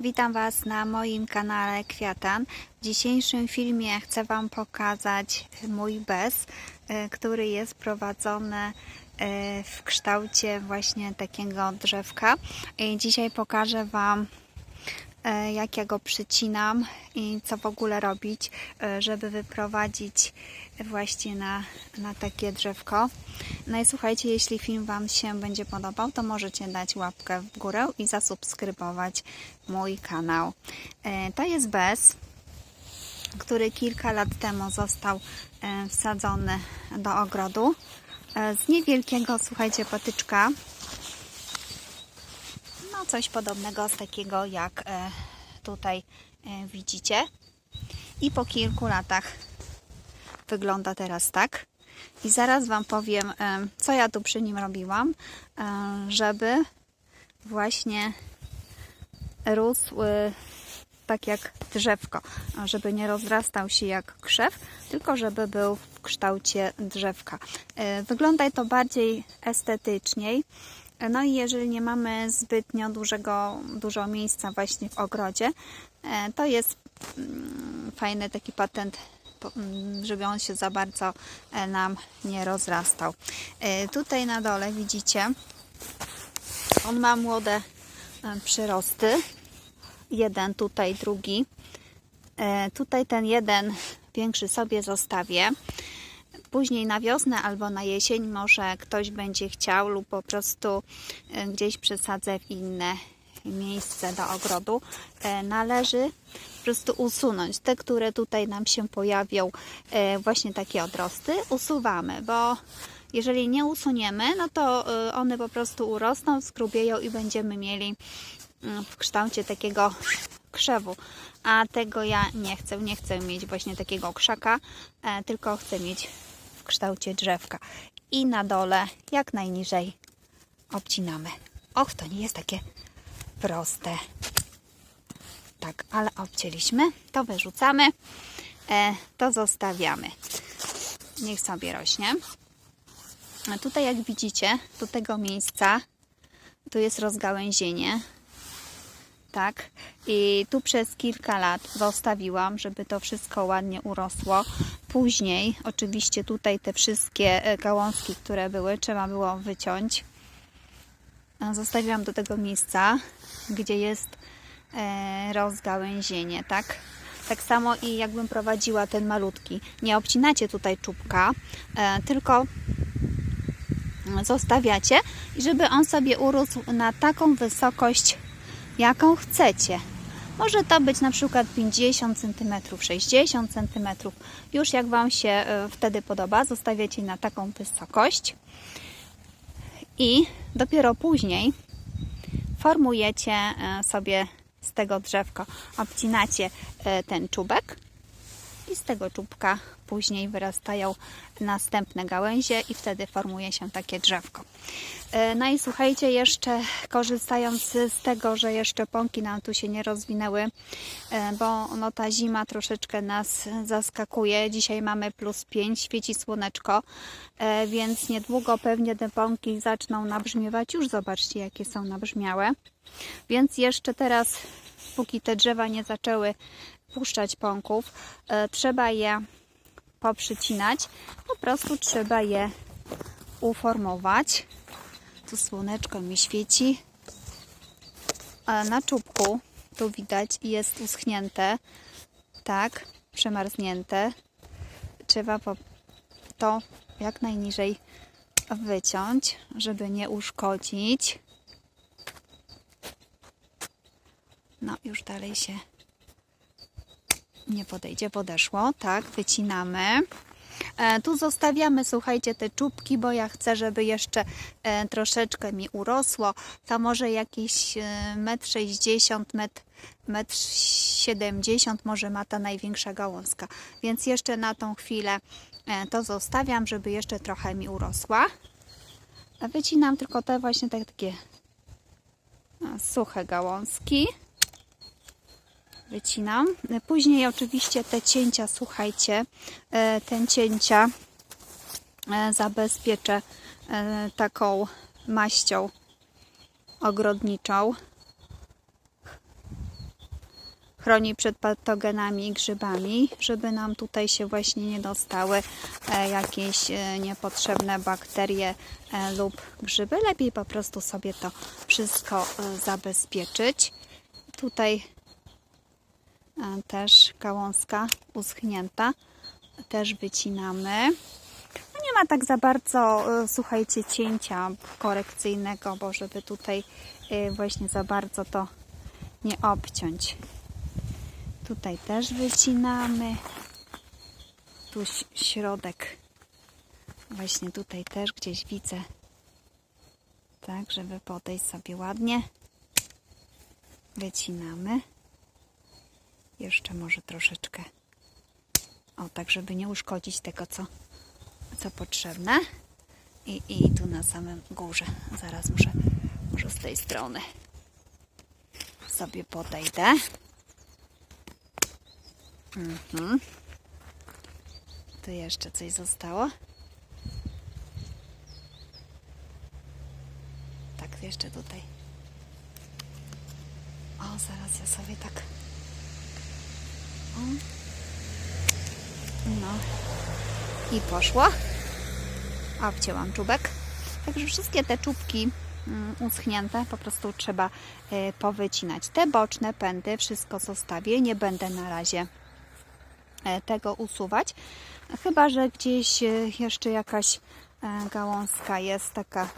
Witam Was na moim kanale Kwiatan. W dzisiejszym filmie chcę Wam pokazać mój bez, e, który jest prowadzony e, w kształcie właśnie takiego drzewka. Dzisiaj pokażę Wam jak ja go przycinam i co w ogóle robić, e, żeby wyprowadzić właśnie na, na takie drzewko. No i słuchajcie, jeśli film Wam się będzie podobał, to możecie dać łapkę w górę i zasubskrybować mój kanał. E, To jest bez, który kilka lat temu został e, wsadzony do ogrodu e, z niewielkiego, słuchajcie, patyczka coś podobnego z takiego jak e, tutaj e, widzicie i po kilku latach wygląda teraz tak i zaraz Wam powiem e, co ja tu przy nim robiłam żeby właśnie rósł tak jak drzewko, żeby nie rozrastał się jak krzew, tylko żeby był w kształcie drzewka. Wygląda to bardziej estetyczniej. No i jeżeli nie mamy zbytnio dużego, dużo miejsca właśnie w ogrodzie, e, to jest mm, fajny taki patent, mm, żeby on się za bardzo e, nam nie rozrastał. E, Tutaj na dole widzicie, on ma młode przyrosty. Jeden tutaj, drugi. Tutaj ten jeden większy sobie zostawię. Później na wiosnę albo na jesień może ktoś będzie chciał lub po prostu e, gdzieś przesadzę w inne miejsce do ogrodu. E, Należy po prostu usunąć te, które tutaj nam się pojawią, e, właśnie takie odrosty, usuwamy, bo jeżeli nie usuniemy, no to one po prostu urosną, skrubieją i będziemy mieli mm, w kształcie takiego krzewu. A tego ja nie chcę. Nie chcę mieć właśnie takiego krzaka, tylko chcę mieć kształcie drzewka. I na dole, jak najniżej, obcinamy. Och, to nie jest takie proste. Tak, ale obcięliśmy. To wyrzucamy. E, to zostawiamy. Niech sobie rośnie. A tutaj, jak widzicie, do tego miejsca tu jest rozgałęzienie. Tak. I tu przez kilka lat zostawiłam, żeby to wszystko ładnie urosło. Później, oczywiście, tutaj te wszystkie e, gałązki, które były, trzeba było wyciąć. Zostawiłam do tego miejsca, gdzie jest e, rozgałęzienie, tak? Tak samo i jakbym prowadziła ten malutki. Nie obcinacie tutaj czubka, e, tylko zostawiacie, żeby on sobie urósł na taką wysokość, jaką chcecie. Może to być na przykład 50 cm, 60 cm. Już jak Wam się e, wtedy podoba, zostawiacie na taką wysokość i dopiero później formujecie e, sobie z tego drzewka, obcinacie e, ten czubek i z tego czubka później wyrastają następne gałęzie i wtedy formuje się takie drzewko. E, No i słuchajcie, jeszcze korzystając z tego, że jeszcze pąki nam tu się nie rozwinęły, e, bo no ta zima troszeczkę nas zaskakuje. Dzisiaj mamy plus 5, świeci słoneczko, e, więc niedługo pewnie te pąki zaczną nabrzmiewać. Już zobaczcie, jakie są nabrzmiałe. Więc jeszcze teraz, póki te drzewa nie zaczęły puszczać pąków, e, trzeba je poprzycinać. Po prostu trzeba je uformować. Tu słoneczko mi świeci. A na czubku tu widać jest uschnięte, tak, przemarznięte. Trzeba to jak najniżej wyciąć, żeby nie uszkodzić. No, już dalej się nie podejdzie, podeszło. Tak, wycinamy. E, Tu zostawiamy, słuchajcie, te czubki, bo ja chcę, żeby jeszcze e, troszeczkę mi urosło. To może jakieś e, 1,60 m, metr, metr 70 może ma ta największa gałązka. Więc jeszcze na tą chwilę e, to zostawiam, żeby jeszcze trochę mi urosła. Wycinam tylko te właśnie tak, takie suche gałązki wycinam. Później oczywiście te cięcia, słuchajcie, e, te cięcia e, zabezpieczę e, taką maścią ogrodniczą. chroni przed patogenami i grzybami, żeby nam tutaj się właśnie nie dostały jakieś niepotrzebne bakterie lub grzyby. Lepiej po prostu sobie to wszystko zabezpieczyć. Tutaj też gałązka uschnięta, też wycinamy. No nie ma tak za bardzo, e, słuchajcie, cięcia korekcyjnego, bo żeby tutaj e, właśnie za bardzo to nie obciąć. Tutaj też wycinamy. Tu środek. Właśnie tutaj też gdzieś widzę. Tak, żeby podejść sobie ładnie. Wycinamy. Jeszcze może troszeczkę. O, tak, żeby nie uszkodzić tego, co, co potrzebne. I, I tu na samym górze. Zaraz muszę, może z tej strony sobie podejdę. Mhm. Tu jeszcze coś zostało. Tak, jeszcze tutaj. O, zaraz ja sobie tak. No. I poszło. Obcięłam czubek. Także wszystkie te czubki mm, uschnięte po prostu trzeba y, powycinać. Te boczne pędy wszystko zostawię. Nie będę na razie e, tego usuwać. Chyba, że gdzieś e, jeszcze jakaś e, gałązka jest taka,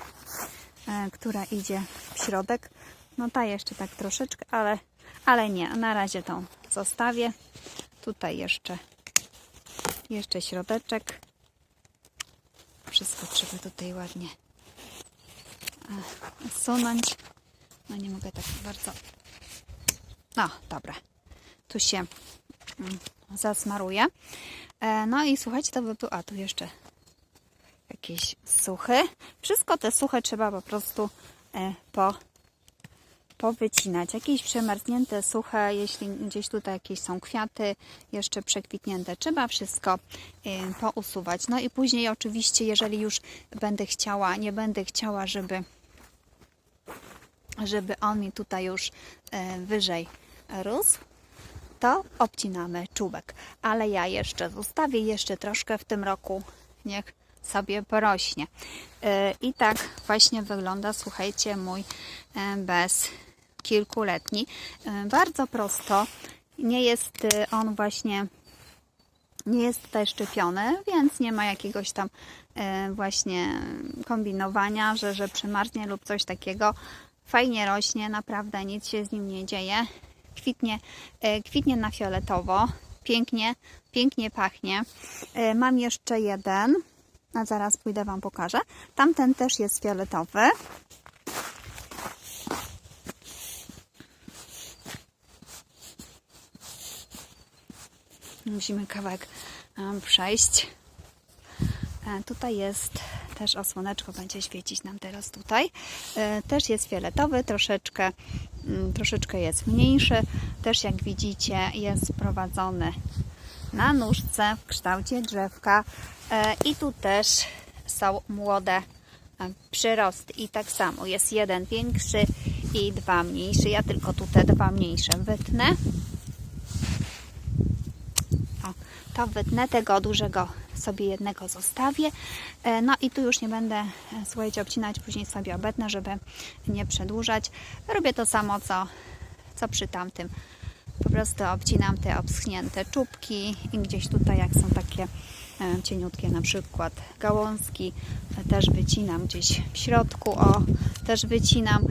e, która idzie w środek. No ta jeszcze tak troszeczkę, ale, ale nie. Na razie tą zostawię. Tutaj jeszcze jeszcze środeczek. Wszystko trzeba tutaj ładnie e, sunąć. No nie mogę tak bardzo. No, dobra. Tu się mm, zasmaruję. E, No i słuchajcie, to by było. A tu jeszcze jakieś suchy. Wszystko te suche trzeba po prostu e, po, powycinać. Jakieś przemarznięte, suche, jeśli gdzieś tutaj jakieś są kwiaty jeszcze przekwitnięte, trzeba wszystko e, pousuwać. No i później oczywiście, jeżeli już będę chciała, nie będę chciała, żeby żeby on mi tutaj już e, wyżej rósł, to obcinamy czubek. Ale ja jeszcze zostawię jeszcze troszkę w tym roku. Niech sobie porośnie. E, I tak właśnie wygląda, słuchajcie, mój bez kilkuletni. E, Bardzo prosto. Nie jest e, on właśnie nie jest tutaj szczepiony, więc nie ma jakiegoś tam e, właśnie kombinowania, że, że przymarznie lub coś takiego. Fajnie rośnie, naprawdę nic się z nim nie dzieje. Kwitnie, kwitnie na fioletowo, pięknie, pięknie pachnie. Mam jeszcze jeden, a zaraz pójdę Wam pokażę. Tamten też jest fioletowy. Musimy kawałek przejść. E, Tutaj jest też o słoneczko będzie świecić nam teraz tutaj. E, Też jest fioletowy, troszeczkę, mm, troszeczkę jest mniejszy. Też jak widzicie jest prowadzony na nóżce w kształcie drzewka. E, I tu też są młode przyrosty. I tak samo jest jeden większy i dwa mniejsze. Ja tylko tu te dwa mniejsze wytnę. O, to wytnę tego dużego sobie jednego zostawię. E, No i tu już nie będę, e, słuchajcie, obcinać, później sobie obetnę, żeby nie przedłużać. Robię to samo, co, co przy tamtym. Po prostu obcinam te obschnięte czubki i gdzieś tutaj, jak są takie e, cieniutkie na przykład gałązki, też wycinam gdzieś w środku, o, też wycinam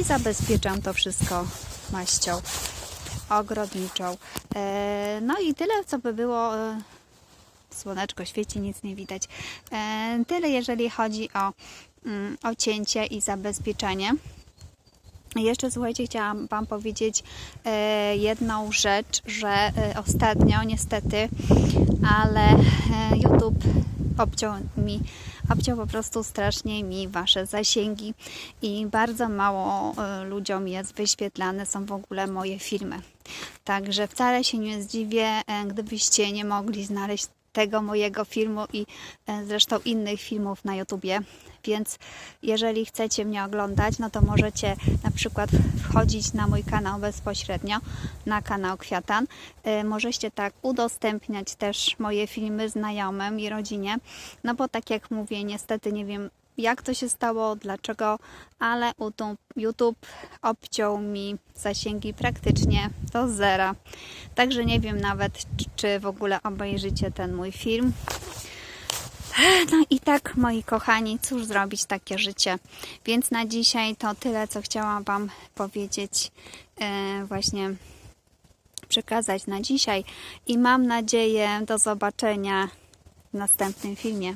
i zabezpieczam to wszystko maścią ogrodniczą. E, No i tyle, co by było. e, Słoneczko świeci, nic nie widać. E, Tyle, jeżeli chodzi o, mm, o cięcie i zabezpieczenie. Jeszcze słuchajcie, chciałam Wam powiedzieć jedną rzecz, że ostatnio niestety, ale YouTube obciął mi, obciął po prostu strasznie mi Wasze zasięgi i bardzo mało e, ludziom jest wyświetlane są w ogóle moje filmy. Także wcale się nie zdziwię, e, gdybyście nie mogli znaleźć tego mojego filmu i e, zresztą innych filmów na YouTubie. Więc jeżeli chcecie mnie oglądać, no to możecie na przykład wchodzić na mój kanał bezpośrednio, na kanał Kwiatan. E, Możecie tak udostępniać też moje filmy znajomym i rodzinie, no bo tak jak mówię, niestety nie wiem jak to się stało, dlaczego, ale YouTube, obciął mi zasięgi praktycznie do zera. Także nie wiem nawet, czy- czy w ogóle obejrzycie ten mój film. No i tak, moi kochani, cóż zrobić takie życie. Więc na dzisiaj to tyle, co chciałam Wam powiedzieć, e, właśnie przekazać na dzisiaj. I mam nadzieję do zobaczenia w następnym filmie.